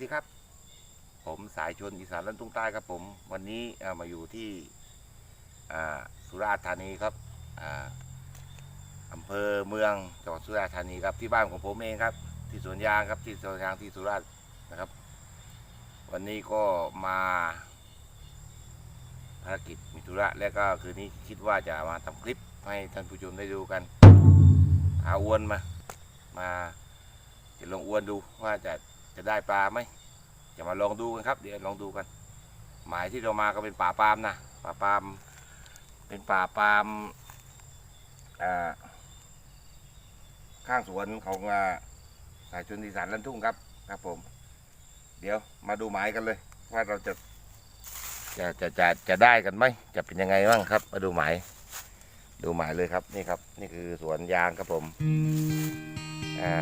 ดีครับ ผมสายชนอีสานลันทุ่งใต้ครับ ผม วันนี้มาอยู่ที่สุราษฎร์ธานีครับอ่าอำเภอเมืองจังหวัดสุราษฎร์ธานีครับที่บ้านของผมเองครับ ที่สวนยางครับที่สวนยางที่สุราษฎร์นะครับ วันนี้ก็มาภารกิจมีธุระแล้วก็คืนนี้คิดว่าจะมาทำคลิปให้ท่านผู้ชมได้ดูกันหาอ้วนมา มาจะลองอ้วนดูว่าจะ จะได้ปลาไหมจะมาลองดูกันครับ เดี๋ยวลองดูกัน หมายที่เรามาก็เป็นป่าปาล์มนะป่าปาล์มเป็นป่าปาล์มอ่าข้างสวนของสายชนอีสานลันทุ่งครับครับผม เดี๋ยวมาดูหมายกันเลย ว่าเราจะจะจะจะจะได้กันไหมจะเป็นยังไงบ้างครับ มาดูหมายดูหมายเลยครับนี่ครับ นี่คือสวนยางครับผม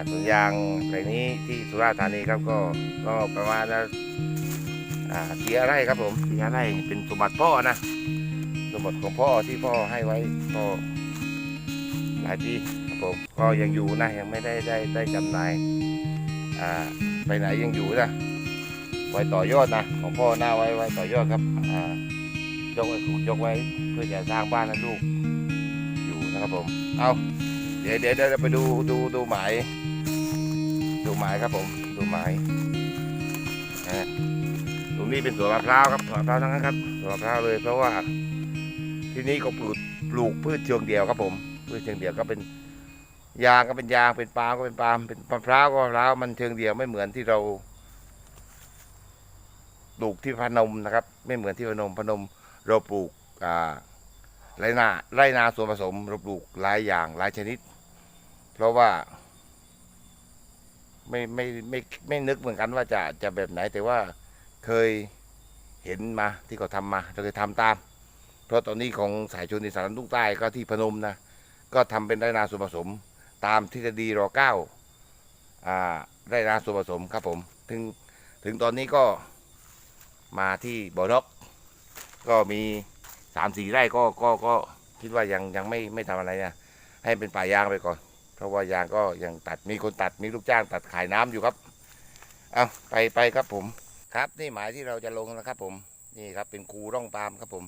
สวนยางแปลงนี้ที่สุราษฎร์ธานีครับก็ก็ประมาณนะเสียไร่ครับผมเสียไร่เป็นสมบัติพ่อนะสมบัติของพ่อที่พ่อให้ไว้พ่อหลายปีครับผมก็ยังอยู่นะยังไม่ได้ได้ได้จำหน่ายไปไหนยังอยู่นะไว้ต่อยอดนะของพ่อหน้าไว้ไว้ต่อยอดครับยกไว้ยกไว้เพื่อจะสร้างบ้านให้ลูกอยู่นะครับผมเอา ดี๋ยวเดี๋ยวเดี๋ยวเราไปดูดูดูหมายดูหมายครับผม ดูหมายนะตรงนี้เป็นสวนมะพร้าวครับสวนมะพร้าวทั้งนั้นครับสวนมะพร้าวเลย เพราะว่าที่นี่ก็ปลูกปลูกพืชเชิงเดียวครับผม พืชเชิงเดียวก็เป็นยางก็เป็นยางเป็นปาล์มก็เป็นปาล์มเป็นมะพร้าวก็มะพร้าวมันเชิงเดียวไม่เหมือนที่เราปลูกที่พนมนะครับ ไม่เหมือนที่พนมพนมเราปลูกอ่าไรนาไรนาส่วนผสมเราปลูกหลายอย่างหลายชนิด เพราะว่า ไม่ไม่ไม่ไม่นึกเหมือนกันว่าจะจะแบบไหน แต่ว่าเคยเห็นมาที่เขาทำมาเราเคยทำตาม เพราะตอนนี้ของสายชนอีสานตุ้งใต้ก็ที่พนมนะก็ทำเป็นไรนาส่วนผสม ตามทฤษฎีรอเก้าอ่าไรนาส่วนผสมครับผม ถึงถึงตอนนี้ก็มาที่บ่อนก ก็มีสามสี่ไร่ก็ก็ก็คิดว่ายังยังไม่ไม่ทำอะไรนะให้เป็นป่ายางไปก่อน เพราะว่ายางก็ยังตัดมีคนตัดมีลูกจ้างตัดขายน้ำอยู่ครับ เอาไปไปครับผม ครับนี่หมายที่เราจะลงนะครับ ผมนี่ครับเป็นครูร่องปามครับผม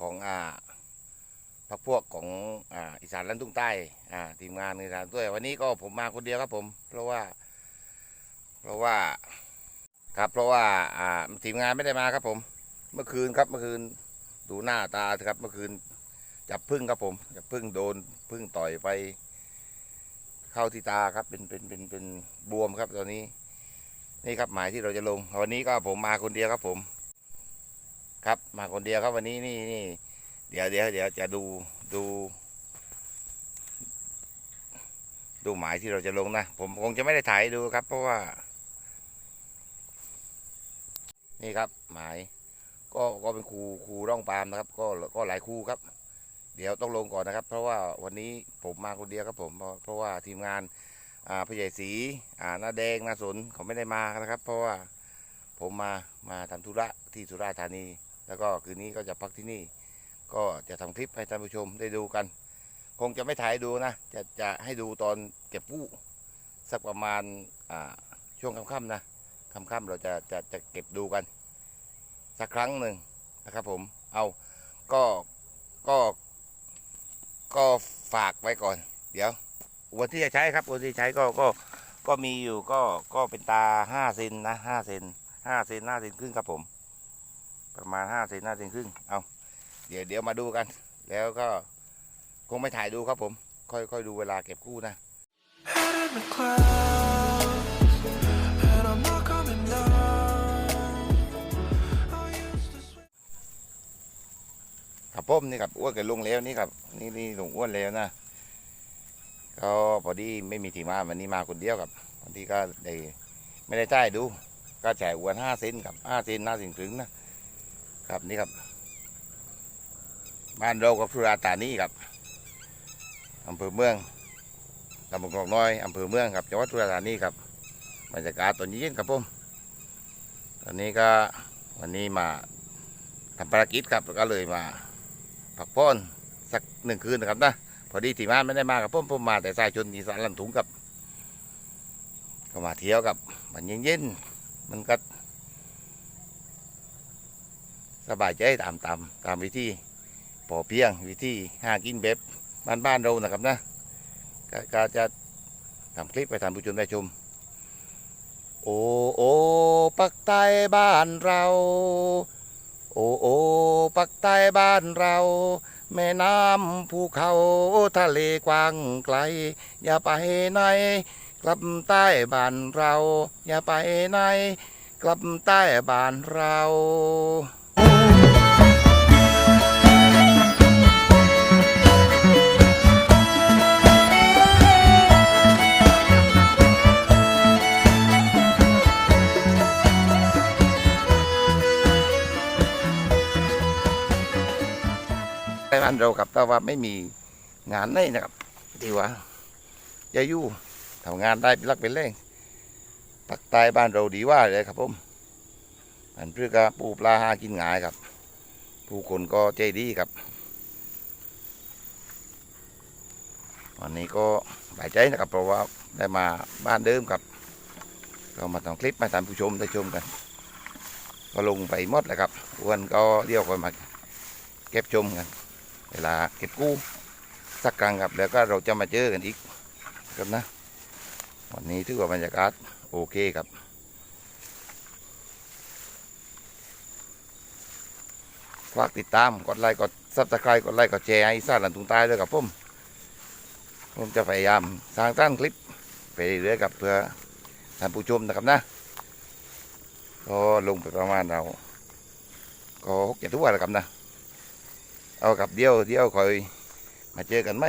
ของอ่าพักพวกของอ่าอีสานลันทุ่งใต้อ่าทีมงานอีสานด้วยวันนี้ก็ผมมาคนเดียวครับผม เพราะว่า เพราะว่าครับเพราะว่าอ่าทีมงานไม่ได้มาครับผม เมื่อคืนครับเมื่อคืนดูหน้าตาครับเมื่อคืนจับพึ่งครับผมจับพึ่งโดนพึ่งต่อยไป เข้าที่ตาครับเป็นเป็นเป็นเป็นบวมครับตอนนี้ นี่ครับหมายที่เราจะลง วันนี้ก็ผมมาคนเดียวครับผม ครับมาคนเดียวครับวันนี้นี่นี่เดี๋ยวเดี๋ยวเดี๋ยวจะดูดู ดูหมายที่เราจะลงนะ ผมคงจะไม่ได้ถ่ายดูครับ เพราะว่า นี่ครับหมายก็ก็เป็นครูครูร่องปามนะครับ ก็ก็หลายครูครับ เดี๋ยวต้องลงก่อนนะครับ เพราะว่าวันนี้ผมมาคนเดียวครับผม เพราะเพราะว่าทีมงานอ่าผู้ใหญ่ศรีอ่าหน้าแดงหน้าสนเขาไม่ได้มานะครับ เพราะว่าผมมามาทำธุระที่สุราษฎร์ธานี แล้วก็คืนนี้ก็จะพักที่นี่ ก็จะทำคลิปให้ท่านผู้ชมได้ดูกัน คงจะไม่ถ่ายดูนะ จะจะให้ดูตอนเก็บกู้สักประมาณอ่าช่วงค่ำๆนะค่ำๆเราจะจะจะเก็บดูกัน สักครั้งหนึ่งนะครับผมเอาก็ก็ ก็ฝากไว้ก่อน เดี๋ยวอุปกรณ์ที่จะใช้ครับอุปกรณ์ที่ใช้ก็ก็ก็มีอยู่ก็ก็เป็นตาห้าเซนนะห้าเซนห้าเซนห้าเซนครึ่งครับผม ประมาณห้าเซนห้าเซนครึ่งเอาเดี๋ยวเดี๋ยวมาดูกัน แล้วก็คงไม่ถ่ายดูครับผม ค่อยค่อยดูเวลาเก็บกู้นะ ครับผมนี่ครับอ้วนกับลุงแล้วนี่ครับ นี่นี่ลุงอ้วนแล้วนะก็พอดีไม่มีที่มาวันนี้มาคนเดียวครับวันนี้ก็ได้ไม่ได้จ่ายดู ก็จ่ายอ้วนห้าเซนครับห้าเซนห้าเซนครึ่งนะครับนี่ครับ บ้านเรากับสุราษฎร์ธานีครับอำเภอเมืองตำบลคลองน้อยอำเภอเมืองครับจังหวัดสุราษฎร์ธานีครับบรรยากาศตอนเย็นครับผมตอนนี้ก็วันนี้มาทำภารกิจครับก็เลยมา พักผ่อนสักหนึ่งคืนนะครับนะพอดีที่มาไม่ได้มากับผมผมมาแต่สายชนอีสานลันถุงกับ ก็มาเที่ยวกับ มันเย็นๆมันก็สบายใจตามตามตามวิธีปอเพียงวิธีหากินแบบบ้านๆเรานะครับนะก็ก็จะทำคลิปไปทำผู้ชมได้ชม โอโอปักใต้บ้านเรา โอโอปักใต้บ้านเรา แม่น้ำภูเขาทะเลกว้างไกล อย่าไปไหนกลับใต้บ้านเรา อย่าไปไหนกลับใต้บ้านเรา บ้านเรากับแต่ว่าไม่มีงานไหนนะครับที่ว่าจะอยู่ทำงานได้เป็นลักเป็นแรงปักใต้บ้านเราดีว่าเลยครับผมอันเพื่อกปูปลาหากินง่ายครับ ผู้คนก็ใจดีครับวันนี้ก็บายใจนะครับ เพราะว่าได้มาบ้านเดิมครับ เรามาทำคลิปมาตามผู้ชมได้ชมกัน ก็ลงไปหมดแล้วครับวันก็เรียวคนมาเก็บชมกัน เวลาเก็บกู้สักครั้งครับ แล้วก็เราจะมาเจอกันอีกครับนะ วันนี้ถือว่าบรรยากาศโอเคครับฝากติดตาม กดไลค์ กดซับสไครต์กดไลค์ กดแชร์ให้สร้างหลันตุงใต้ด้วยครับผม ผมจะพยายามสร้างสร้างคลิป ไปเรื่อยๆครับเพื่อท่านผู้ชมนะครับนะ ก็ลงไปประมาณเรา ก็หกเจ็ดทุกวันแล้วครับนะ เอากับเดียวเดียวคอยมาเจอกันไหม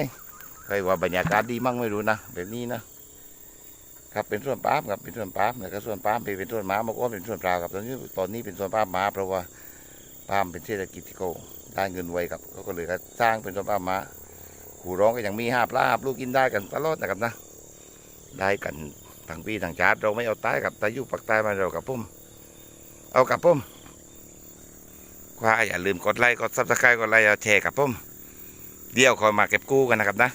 ใครว่าบรรยากาศดีมั่งไม่รู้นะแบบนี้นะครับเป็นส่วนปามครับเป็นส่วนปามแล้วก็ส่วนปามไปเป็นส่วนหมามาก็เป็นส่วนปลาครับตอนนี้ตอนนี้เป็นส่วนปามหมาเพราะว่าปามเป็นเศรษฐกิจที่เขาได้เงินไวครับเขาก็เลยสร้างเป็นส่วนปามหมาขู่ร้องก็ยังมีห้าปลาลูกกินได้กันตลอดนะครับนะ ได้กันทั้งปีทั้งชาติเราไม่เอาตายกับต่อยุปักใต้มาเรากับพุ่มเอากับพุ่ม ว่าอย่าลืมกดไลค์กดซับสไครต์กดไลค์แชร์กับผมเดี๋ยวคอยมาเก็บกู้กันนะครับนะ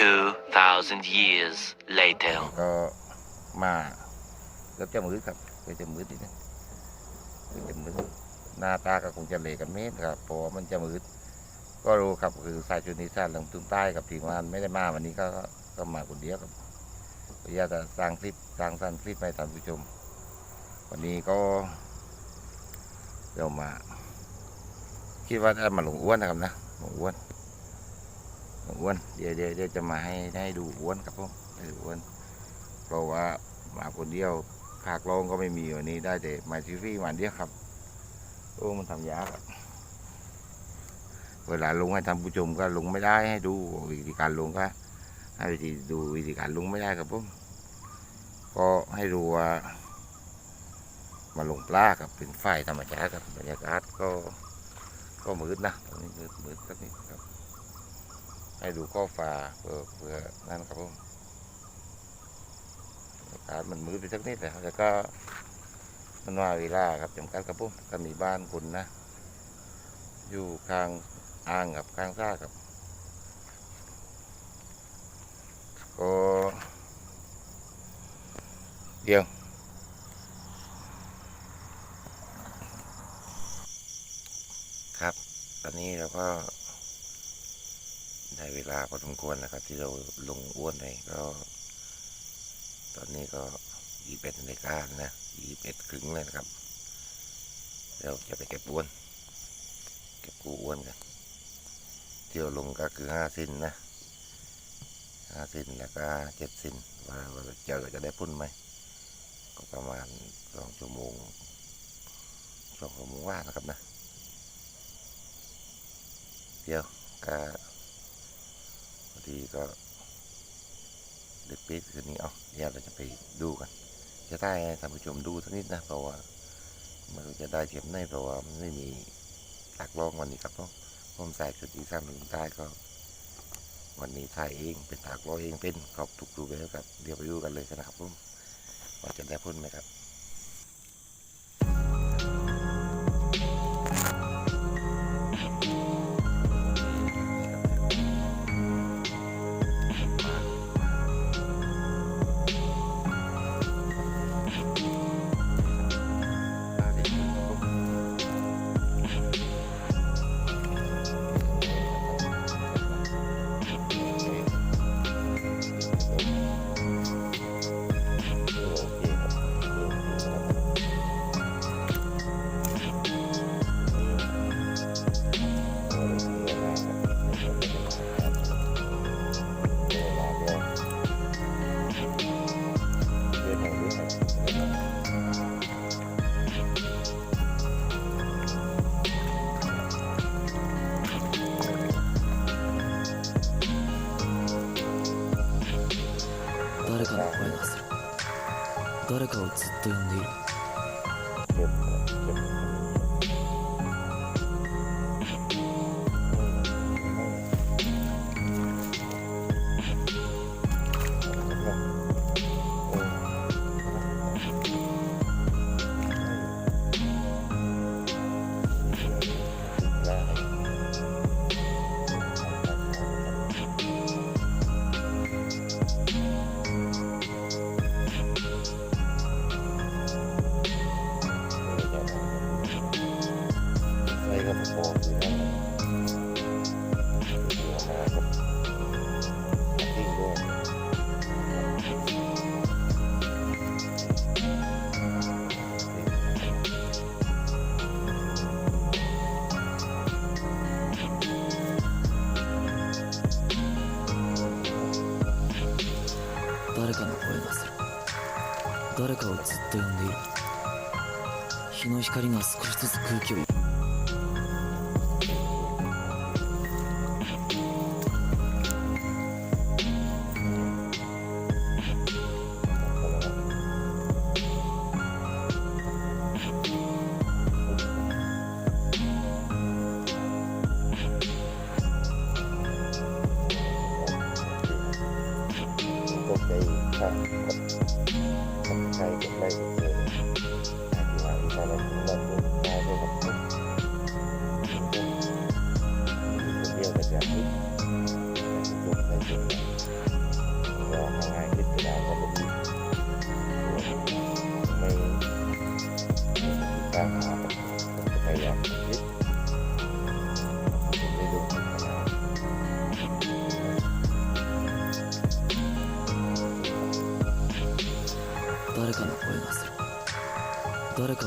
2,000 years later. ก็มาเกือบจะมืดครับเกือบจะมืดนิดนึงเกือบจะมืดหน้าตาก็คงจะเหลกันเมตรครับเพราะว่ามันจะมืดก็รู้ครับคือสายชุดนิสานลงตุ้งใต้กับทีมงานไม่ได้มาวันนี้ก็ก็มาคนเดียวครับพยายามจะสร้างคลิปสร้างสั้นคลิปให้ท่านผู้ชม วันนี้ก็ เดี๋ยวมา คิดว่าจะมาหลงอ้วนนะครับนะหลงอ้วนหลงอ้วนเดี๋ยวเดี๋ยวจะมาให้ให้ดูอ้วนครับผมให้ดูอ้วน เพราะว่ามาคนเดียวภาครองก็ไม่มีวันนี้ได้แต่มาทีฟี่วันเดียวครับ โอ้มันทำยากอะเวลาลงให้ทำผู้ชมก็ลงไม่ได้ให้ดูวิธีการลงก็ให้วิธีดูวิธีการลงไม่ได้ครับผมก็ให้ดูว่า มาลงปลาครับเป็นไฟธรรมชาติครับบรรยากาศก็ก็มืดนะตรงนี้มืดมืดสักนิดครับ ให้ดูข้อฟ้าเพื่อเพื่อนั่นครับผมอากาศมันมืดไปสักนิดแต่แล้วก็มันว่าเวลาครับจำกัดครับผมก็มีบ้านคุณนะ อยู่ข้างอ่างกับข้างซ่าครับก็เดียว ครับ ต อนนี้เราก็ได้เวลาพอสมควรนะครับ ที่เราลงอ้วนไปก็ ตอนนี้ก็ยี่สิบเอ็ดนาฬิกานะยี่สิบเอ็ดครึ่งเลยนะครับ เราจะไปเก็บอ้วน เก็บกูอ้วนกันเที่ยวลงก็คือห้าสินนะห้าสินแล้วก็เจ็ดสินว่าว่าเจอจะได้พุ่นไหมก็ประมาณสองชั่วโมงสองชั่วโมงว่านะครับนะ เดียวก็พอดีก็เดึกปิดคืนนี้เอาเดี๋ยวเราจะไปดูกันจะได้ให้ท่านผู้ชมดูสักนิดนะเพราะว่าม่รู้จะได้เทียมไหนเพราะว่ามันไม่มีตักลองวันนี้ครับผมผมใส่ชุดอีสานลงใต้ก็ วันนี้ถ่ายเองเป็นตักลองเองเป็นครอบทุกรูปแบบครับเดี๋ยวไปดูกันเลยนะครับผมว่าจะได้พ้นไหมครับ 光が少しずつ空気を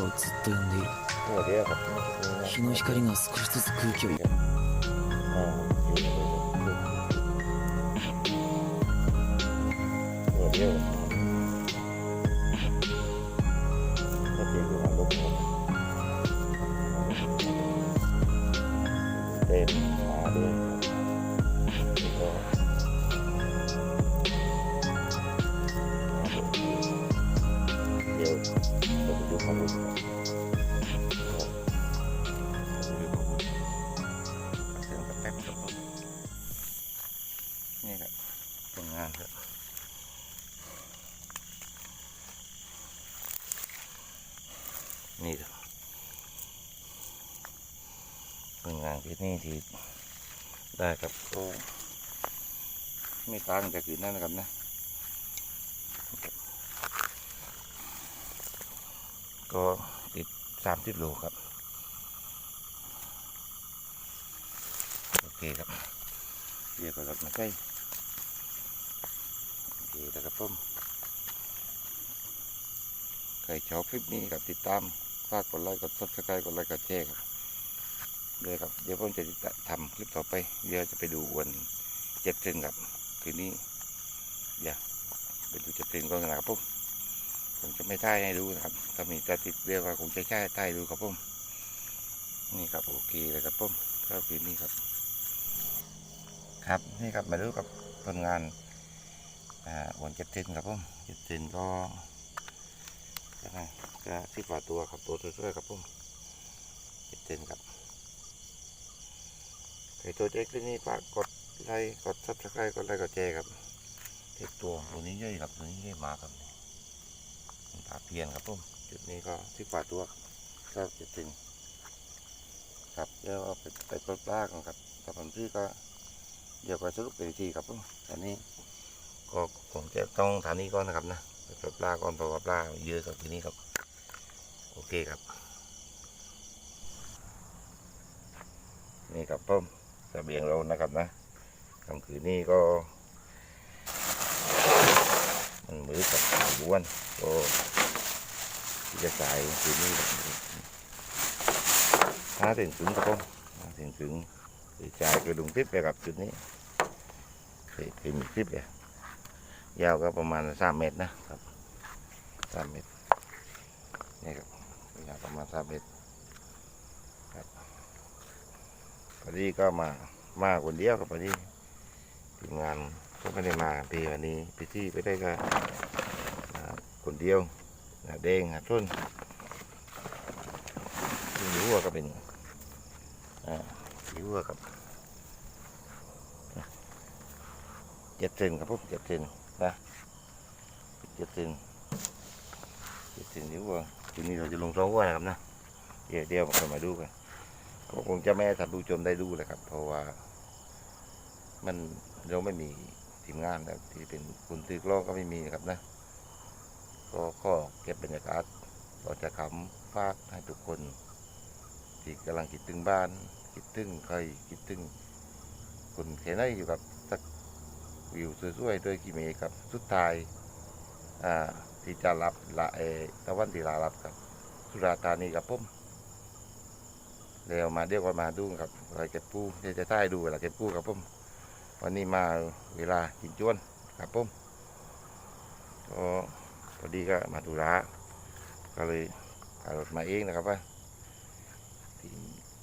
をずっと呼んでいる。日の光が少しずつ空気を ได้ครับก็ไม่ต่างจากอื่นนั่นนะครับนะก็ติดสามสิบโลครับ โอเคครับเรียกรถมาใกล้โอเคแล้วครับผมใครชอบคลิปนี้ครับติดตามฝากกดไลค์กดซับสไครต์กดไลค์กดแชร์ครับ ด้วยครับ เดี๋ยวผมจะทำคลิปต่อไป เดี๋ยวจะไปดูอวนเจ็ดเซนครับ คืนนี้อย่าไปดูเจ็ดเซนก่อนนะครับผมผมจะไม่ท่ายให้ดูนะครับถ้ามีกระติดเรียกว่าคงจะใช่ท่ายดูครับผมนี่ครับโอเคเลยครับผมก็คืนนี้ครับ ครับนี่ครับมาดูกับผลงานอวันเจ็ดเซนครับผมเจ็ดเซนก็ก็ไงก็สิบกว่าตัวครับตัวสวยๆครับผมเจ็ดเซนครับ ใครตัวเจ๊กที่นี่ฝากกดไลค์กดซับสไครต์กดไลค์กดแชร์ครับเจ็ดตัวตัวนี้เยอะครับตัวนี้เยอะมากครับนี่ปลาเพียนครับผมจุดนี้ก็สิบกว่าตัวครับก็เจ็ดเซนครับเดี๋ยวเอาไปไปปลดปลากันครับแต่ผมซื้อก็เดี๋ยวก็สรุปไปอีทีครับผมอันนี้ก็ผมจะต้องฐานนี้ก่อนนะครับนะไปปลดปลาก่อนเพราะว่าปลาเยอะครับทีนี้ครับ โอเคครับ นี่ครับผม เสบียงเรานะครับนะกลางคืนนี้ก็ มันมือกับล้วนก็ที่จะจ่ายคืนนี้ห้าถึงถึงครับผมห้าถึงถึง thì chạy cái đường tiếp về gặp จุดนี้ thì thì มีคลิปเลยยาวก็ประมาณสามเมตรนะครับสามเมตรนี่ครับยาวประมาณสามเมตรครับ พอดีก็มามาคนเดียวครับพอดีทีมงานก็ไม่ได้มาพี่วันนี้พี่ที่ไปได้ก็คนเดียวน้าแดงหน้าต้นสีหัวก็เป็นสีหัวครับเจ็ดเซนครับผมเจ็ดเซนนะเจ็ดเซนเจ็ดเซนสีหัวทีนี้เราจะลงสองหัวนะครับนะเดี๋ยวเดี๋ยวมาดูกัน ก็คงจะไม่ให้ท่านผู้ชมได้ดูเลยครับ เพราะว่า มันเราไม่มีทีมงานนะที่เป็นคุณตือกล้องก็ไม่มีนะครับนะ ก็ขอเก็บบรรยากาศต่อจากคำฝากให้ทุกคน ที่กำลังคิดถึงบ้าน คิดถึงใครคิดถึงคนแค่ไหนอยู่กับสักวิวสวยๆด้วยกี่เมฆครับสุดท้ายอ่าที่จะรับละเอตะวันที่ลารับครับ สุราธานีกับผม แล้วมาเดี๋ยวก็มาดูครับอะไรเก็บปูเดี๋ยวจะท่ายดูเวลาเก็บปูครับผมวันนี้มาเวลากินจวนครับผมก็พอดีก็มาดูระก็เลยพารถมาเองนะครับว่าที่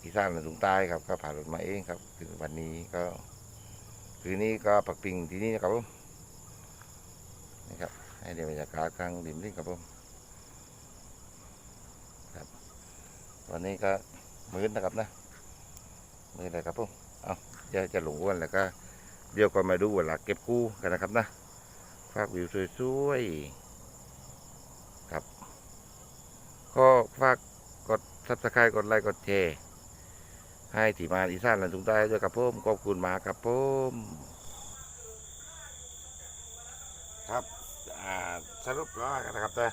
ที่สร้างในตรงใต้ครับก็พารถมาเองครับถึงวันนี้ก็คืนนี้ก็ปักปิงที่นี่นะครับผมนะครับให้เดี๋ยวบรรยากาศกลางริมนี่ครับผมครับวันนี้ก็ มือนะครับนะมืออะไรครับผมเอาเดี๋ยวจะหลงอ้วนแล้วก็เดี๋ยวก็มาดูเวลาเก็บกู้กันนะครับนะฝากวิวสวยๆครับก็ฝากกดซับสไครต์กดไลค์กดแชร์ให้ที่มาอีสานหลังตุงใต้ด้วยครับผมขอบคุณมากครับผมครับสรุปแล้วกันนะครับนะ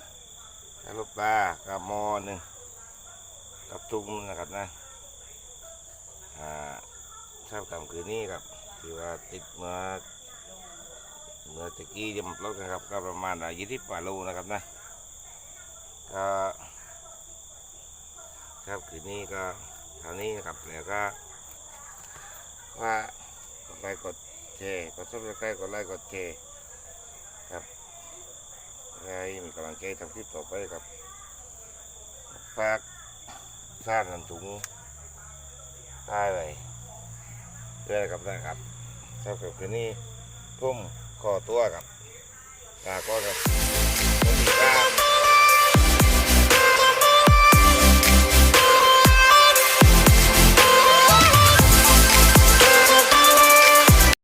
สรุปปลากับหมอหนึ่ง กับตุ้มนะครับนะอ่าเช้ากลางคืนนี้ครับที่ว่าติดเมื่อเมื่อตะกี้ยำรถกันครับก็ประมาณยี่สิบกว่าโลนะครับนะก็ครับคืนนี้ก็เท่านี้นะครับแล้วก็ว่ากดไลค์กดแชร์กดซับสไครต์กดไลค์กดแชร์ครับให้มีกำลังใจทำคลิปต่อไปครับฝาก สร้างน้ำถุงได้ไว้ด้วยนะครับนะครับสำหรับคืนนี้พุ่มขอตัวครับลาก็ครับสวัสดีครับ